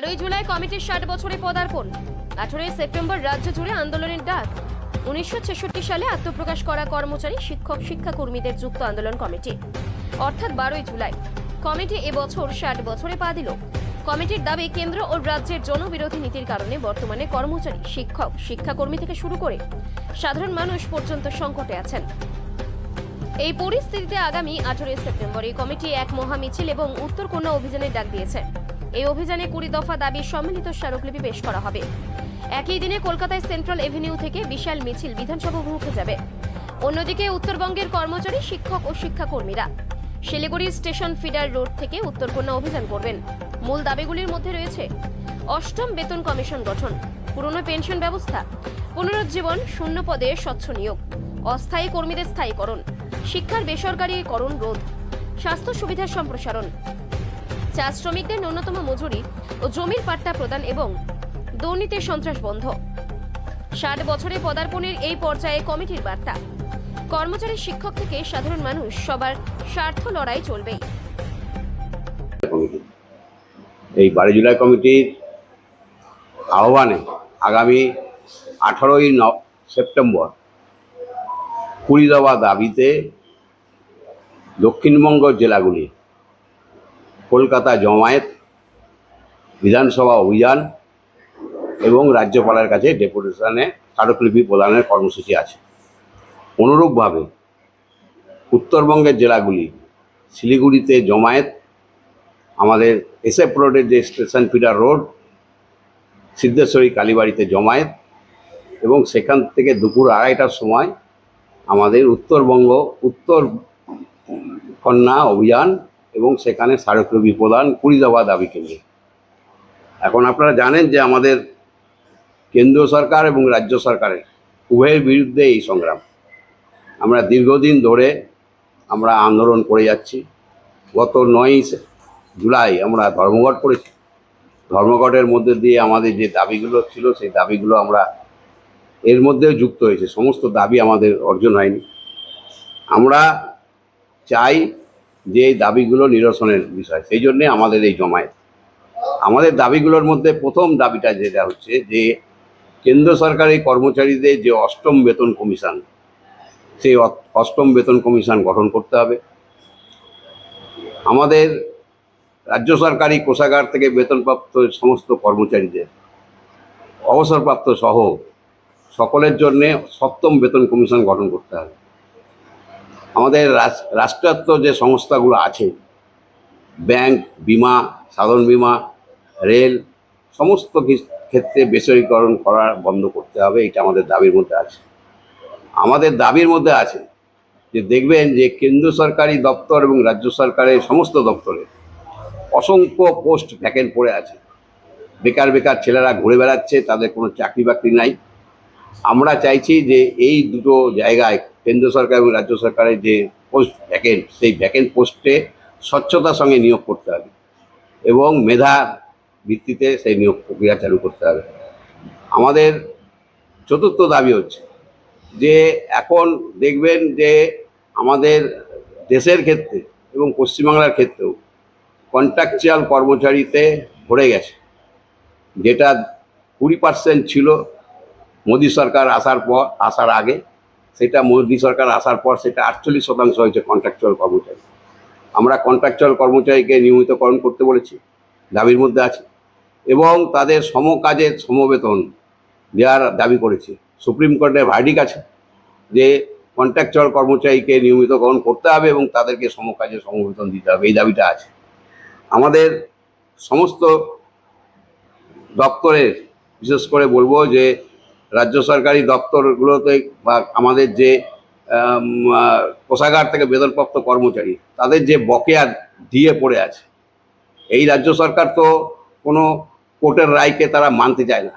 বারোই জুলাই কমিটির ষাট বছরে পদার্পণ। আঠারোই সেপ্টেম্বর রাজ্য জুড়ে আন্দোলনের ডাক। উনিশশো ছেষট্টি সালে আত্মপ্রকাশ করা কর্মচারী, শিক্ষক, শিক্ষাকর্মীদের যুক্ত আন্দোলন কমিটি। অর্থাৎ বারোই জুলাই। কমিটি এবছর ষাট বছরে পা দিল। কমিটির দাবি, কেন্দ্র ও রাজ্যের জনবিরোধী নীতির কারণে বর্তমানে কর্মচারী, শিক্ষক, শিক্ষাকর্মী থেকে শুরু করে সাধারণ মানুষ পর্যন্ত সংকটে আছেন। এই পরিস্থিতিতে আগামী আঠারোই সেপ্টেম্বর এই কমিটি এক মহা মিছিল এবং উত্তরকন্যা অভিযানের ডাক দিয়েছে। এই অভিযানে কুড়ি দফা দাবি সম্মিলিত স্মারকলিপি পেশ করা হবে। একই দিনে কলকাতায় সেন্ট্রাল এভিনিউ থেকে বিশাল মিছিল বিধানসভা অভিমুখে যাবে। অন্যদিকে উত্তরবঙ্গের কর্মচারী, শিক্ষক ও শিক্ষাকর্মীরা শিলিগুড়ি স্টেশন ফিডার রোড থেকে উত্তরকন্যা অভিযান করবেন। মূল দাবিগুলির মধ্যে রয়েছে, অষ্টম বেতন কমিশন গঠন, পুরনো পেনশন ব্যবস্থা, পুনরুজ্জীবন শূন্য পদে স্বচ্ছ নিয়োগ, অস্থায়ী কর্মীদের স্থায়ীকরণ, শিক্ষার বেসরকারীকরণ রোধ, স্বাস্থ্য সুবিধার সম্প্রসারণ চা শ্রমিকদের ন্যূনতম মজুরি ও জমির পাট্টা প্রদান এবং দুর্নীতির সন্ত্রাস বন্ধ। ষাট বছরে পদার্পণের এই পর্যায়ে কমিটির বার্তা। কর্মচারী শিক্ষক থেকে সাধারণ মানুষ সবার স্বার্থ লড়াই চলবেই। এই বারো জুলাই কমিটির আহ্বানে আগামী আঠারোই সেপ্টেম্বর কুড়ি দাবিতে দক্ষিণবঙ্গ জেলাগুলি কলকাতা জমায়েত, বিধানসভা অভিযান এবং রাজ্যপালের কাছে ডেপুটেশনে স্মারকলিপি প্রদানের কর্মসূচি আছে। অনুরূপভাবে উত্তরবঙ্গের জেলাগুলি, শিলিগুড়িতে জমায়েত, আমাদের এসএফ রোডের যে স্টেশন ফিডার রোড, সিদ্ধেশ্বরী কালীবাড়িতে জমায়েত এবং সেখান থেকে দুপুর আড়াইটার সময় আমাদের উত্তরবঙ্গ উত্তর কন্যা অভিযান এবং সেখানে স্মারকলিপি প্রদান কুড়ি দফা দাবিকে নিয়ে। এখন আপনারা জানেন যে আমাদের কেন্দ্র সরকার এবং রাজ্য সরকারের উভয়ের বিরুদ্ধে এই সংগ্রাম। আমরা দীর্ঘদিন ধরে আমরা আন্দোলন করে যাচ্ছি। গত নয় জুলাই আমরা ধর্মঘট করেছি। ধর্মঘটের মধ্যে দিয়ে আমাদের যে দাবিগুলো ছিল, সেই দাবিগুলো আমরা এর মধ্যেও যুক্ত হয়েছে। সমস্ত দাবি আমাদের অর্জন হয়নি। আমরা চাই যে এই দাবিগুলো নিরসনের বিষয়, সেই জন্যে আমাদের এই জমায়েত। আমাদের দাবিগুলোর মধ্যে প্রথম দাবিটা যেটা হচ্ছে যে, কেন্দ্র সরকারি কর্মচারীদের যে অষ্টম বেতন কমিশন, সেই অষ্টম বেতন কমিশন গঠন করতে হবে। আমাদের রাজ্য সরকারি কোষাগার থেকে বেতনপ্রাপ্ত সমস্ত কর্মচারীদের, অবসরপ্রাপ্ত সহ সকলের জন্যে সপ্তম বেতন কমিশন গঠন করতে হবে। আমাদের রাষ্ট্রায়ত্ত যে সংস্থাগুলো আছে, ব্যাংক, বিমা, সাধারণ বিমা, রেল, সমস্ত ক্ষেত্রে বেসরকারীকরণ করা বন্ধ করতে হবে, এটা আমাদের দাবির মধ্যে আছে। আমাদের দাবির মধ্যে আছে যে দেখবেন যে কেন্দ্র সরকারি দপ্তর এবং রাজ্য সরকারের সমস্ত দপ্তরে অসংখ্য পোস্ট ভ্যাকেন্ট পড়ে আছে। বেকার বেকার ছেলেরা ঘুরে বেড়াচ্ছে, তাদের কোনো চাকরি বাকরি নাই। আমরা চাইছি যে এই দুটো জায়গায় কেন্দ্র সরকার এবং রাজ্য সরকারের যে পোস্ট ভ্যাকেন্ট সেই ভ্যাকেন্ট পোস্টে স্বচ্ছতার সঙ্গে নিয়োগ করতে হবে এবং মেধা ভিত্তিতে সেই নিয়োগ প্রক্রিয়া চালু করতে হবে। আমাদের চতুর্থ দাবি হচ্ছে যে এখন দেখবেন যে আমাদের দেশের ক্ষেত্রে এবং পশ্চিমবাংলার ক্ষেত্রেও কন্ট্রাকচুয়াল কর্মচারীতে ভরে গেছে। যেটা কুড়ি পার্সেন্ট ছিল মোদী সরকার আসার পর, আসার আগে। সেটা মোদী সরকার আসার পর সেটা আটচল্লিশ শতাংশ হয়েছে কন্ট্রাকচুয়াল কর্মচারী। আমরা কন্ট্রাকচুয়াল কর্মচারীকে নিয়মিতকরণ করতে বলেছি, দাবির মধ্যে আছে। এবং তাদের সমকাজের সমবেতন দেওয়ার দাবি করেছে। সুপ্রিম কোর্টের ভার্ডিক আছে যে কন্ট্রাকচুয়াল কর্মচারীকে নিয়মিতকরণ করতে হবে এবং তাদেরকে সমকাজে সমবেতন দিতে হবে, এই দাবিটা আছে। আমাদের সমস্ত দপ্তরের, বিশেষ করে বলব যে রাজ্য সরকারি দপ্তরগুলোতে বা আমাদের যে কোষাগার থেকে বেতনপ্রাপ্ত কর্মচারী, তাদের যে বকেয়া দিয়ে পড়ে আছে, এই রাজ্য সরকার তো কোনো কোর্টের রায়কে তারা মানতে চায় না।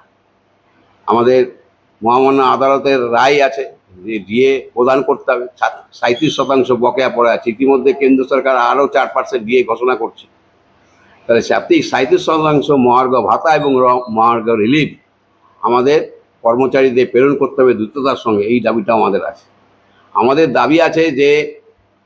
আমাদের মহামান্য আদালতের রায় আছে যে ডিএ প্রদান করতে হবে। সাঁত্রিশ শতাংশ বকেয়া পড়ে আছে। ইতিমধ্যে কেন্দ্র সরকার আরও চার পার্সেন্ট ডিএ ঘোষণা করছে। তাহলে সাঁত্রিশ সাঁত্রিশ শতাংশ মহার্ঘ ভাতা এবং মহার্ঘ রিলিফ আমাদের কর্মচারীদের প্রেরণ করতে হবে দ্রুততার সঙ্গে, এই দাবিটাও আমাদের আছে। আমাদের দাবি আছে যে,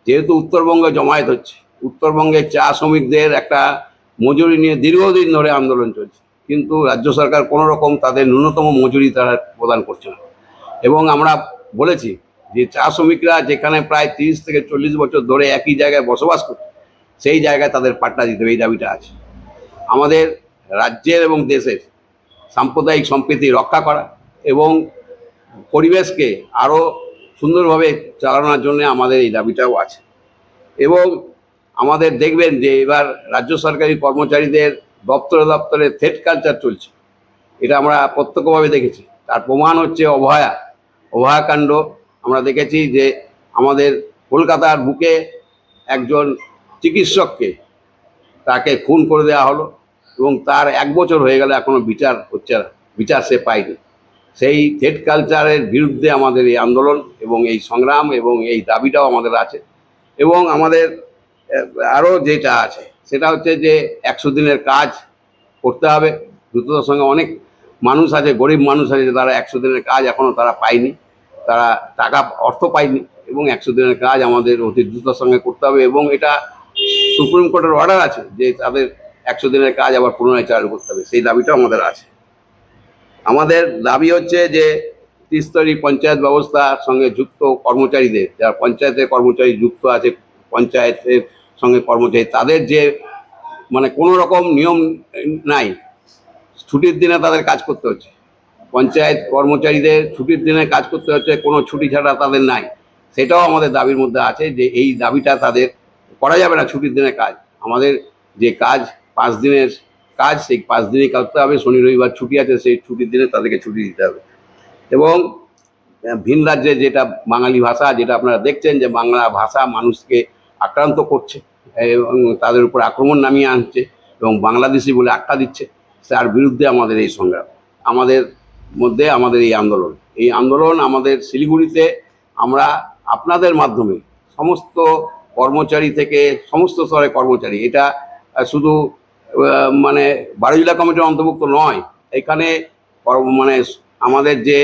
যেহেতু উত্তরবঙ্গে জমায়েত হচ্ছে, উত্তরবঙ্গে চা শ্রমিকদের একটা মজুরি নিয়ে দীর্ঘদিন ধরে আন্দোলন চলছে। কিন্তু রাজ্য সরকার কোনো রকম তাদের ন্যূনতম মজুরি তারা প্রদান করছে না। এবং আমরা বলেছি যে, চা শ্রমিকরা যেখানে প্রায় তিরিশ থেকে চল্লিশ বছর ধরে একই জায়গায় বসবাস করছে সেই জায়গায় তাদের পাট্টা দিতে হবে, এই দাবিটা আছে। আমাদের রাজ্যের এবং দেশের সাম্প্রদায়িক সম্প্রীতি রক্ষা করা এবং পরিবেশকে আরও সুন্দরভাবে চালানোর জন্য আমাদের এই দাবিটাও আছে। এবং আমাদের দেখবেন যে এবার রাজ্য সরকারি কর্মচারীদের দপ্তরে দপ্তরে থ্রেড কালচার চলছে। এটা আমরা প্রত্যক্ষভাবে দেখেছি। তার প্রমাণ হচ্ছে অভয়া। অভয়াকাণ্ড আমরা দেখেছি যে আমাদের কলকাতার বুকে একজন চিকিৎসককে তাকে খুন করে দেওয়া হলো এবং তার এক বছর হয়ে গেলে এখনও বিচার হচ্ছে না। বিচার সে পায়নি। সেই থ্রেড কালচারের বিরুদ্ধে আমাদের এই আন্দোলন এবং এই সংগ্রাম এবং এই দাবিটাও আমাদের আছে। এবং আমাদের আরও যেটা আছে, সেটা হচ্ছে যে একশো দিনের কাজ করতে হবে। দ্রুততার সঙ্গে অনেক মানুষ আছে, গরিব মানুষ আছে তারা একশো দিনের কাজ এখনও তারা পায়নি। তারা টাকা, অর্থ পায়নি এবং একশো দিনের কাজ আমাদের অতি দ্রুততার সঙ্গে করতে হবে এবং এটা সুপ্রিম কোর্টের অর্ডার আছে যে তাদের একশো দিনের কাজ আবার পুনরায় চালু করতে হবে। সেই দাবিটাও আমাদের আছে। আমাদের দাবি হচ্ছে যে ত্রিস্তরী পঞ্চায়েত ব্যবস্থার সঙ্গে যুক্ত কর্মচারীদের, যারা পঞ্চায়েতের কর্মচারী যুক্ত আছে, পঞ্চায়েতের সঙ্গে কর্মচারী, তাদের যে মানে কোনো রকম নিয়ম নাই, ছুটির দিনে তাদের কাজ করতে হচ্ছে। পঞ্চায়েত কর্মচারীদের ছুটির দিনে কাজ করতে হচ্ছে, কোনো ছুটি ছাড়া তাদের নাই। সেটাও আমাদের দাবির মধ্যে আছে যে এই দাবিটা তাদের, করা যাবে না ছুটির দিনে কাজ। আমাদের যে কাজ পাঁচ দিনের কাজ, সেই পাঁচ দিনই করতে হবে, শনি, রবিবার ছুটি আছে, সেই ছুটির দিনে তাদেরকে ছুটি দিতে হবে। এবং ভিন রাজ্যে যেটা বাঙালি ভাষা, যেটা আপনারা দেখছেন যে বাংলা ভাষা মানুষকে আক্রান্ত করছে, এবং তাদের উপর আক্রমণ নামিয়ে আনছে, এবং বাংলাদেশি বলে আখ্যা দিচ্ছে, তার বিরুদ্ধে আমাদের এই সংগ্রাম, আমাদের মধ্যে আমাদের এই আন্দোলন। এই আন্দোলন আমাদের শিলিগুড়িতে আমরা আপনাদের মাধ্যমে, সমস্ত কর্মচারী থেকে সমস্ত স্তরের কর্মচারী, এটা শুধু মানে বারো জেলা কমিটির অন্তর্ভুক্ত নয়। এখানে মানে আমাদের যে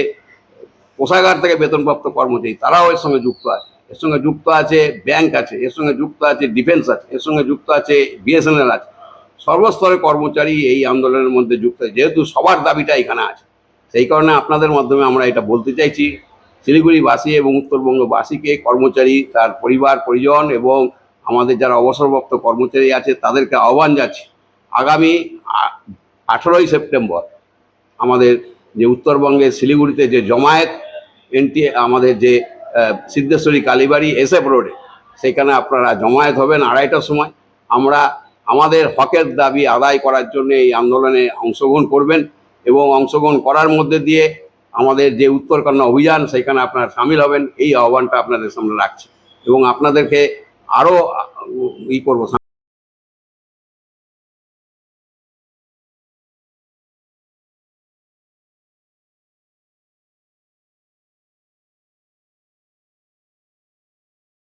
কোষাগার থেকে বেতনপ্রাপ্ত কর্মচারী, তারাও এর সঙ্গে যুক্ত আছে। এর সঙ্গে যুক্ত আছে ব্যাংক আছে, এর সঙ্গে যুক্ত আছে ডিফেন্স আছে, এর সঙ্গে যুক্ত আছে বিএসএনএল আছে। সর্বস্তরের কর্মচারী এই আন্দোলনের মধ্যে যুক্ত যেহেতু সবার দাবিটা এখানে আছে, সেই কারণে আপনাদের মাধ্যমে আমরা এটা বলতে চাইছি। শিলিগুড়িবাসী এবং উত্তরবঙ্গবাসীকে, কর্মচারী, তার পরিবার, পরিজন এবং আমাদের যারা অবসরপ্রাপ্ত কর্মচারী আছে, তাদেরকে আহ্বান যাচ্ছে আগামী আঠেরোই সেপ্টেম্বর আমাদের যে উত্তরবঙ্গের শিলিগুড়িতে যে জমায়েত এনটি, আমাদের যে সিদ্ধেশ্বরী কালীবাড়ি এসএফ রোডে, সেখানে আপনারা জমায়েত হবেন আড়াইটার সময়। আমরা আমাদের হকের দাবি আদায় করার জন্য এই আন্দোলনে অংশগ্রহণ করবেন এবং অংশগ্রহণ করার মধ্যে দিয়ে আমাদের যে উত্তরকন্যা অভিযান, সেখানে আপনারা সামিল হবেন। এই আহ্বানটা আপনাদের সামনে রাখছি এবং আপনাদেরকে আরও ই করব।